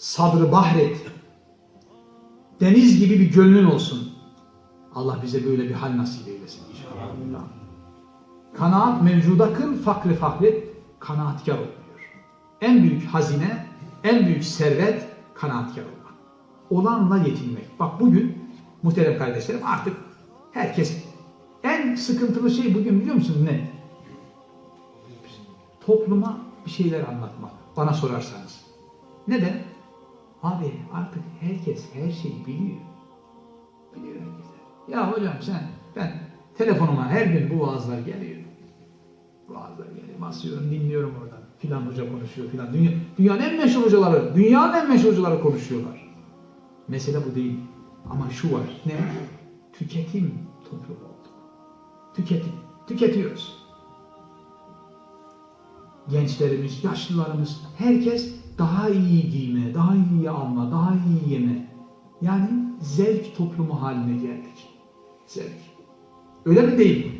Sadrı bahret. Deniz gibi bir gönlün olsun. Allah bize böyle bir hal nasip eylesin inşallah. Kanaat mevcuda kıl, fakri fakret, kanaatkar ol diyor. En büyük hazine, en büyük servet kanaatkar olmak. Olanla yetinmek. Bak bugün muhterem kardeşlerim artık herkes en sıkıntılı şey bugün biliyor musunuz ne? Topluma bir şeyler anlatmak. Bana sorarsanız. Neden? Abi artık herkes her şeyi biliyor. Biliyor herkes. Ya hocam sen, ben telefonuma her gün bu vaazlar geliyor. Bu vaazlar geliyor. Basıyorum, dinliyorum oradan. Filan hoca konuşuyor filan. Dünya, dünyanın en meşhur hocaları, dünyanın en meşhur hocaları konuşuyorlar. Mesele bu değil. Ama şu var. Ne? Tüketim toplumu oldu. Tüketim. Tüketiyoruz. Gençlerimiz, yaşlılarımız, herkes daha iyi giyme, daha iyi alma, daha iyi yeme. Yani zevk toplumu haline geldik. Zevk. Öyle mi değil mi?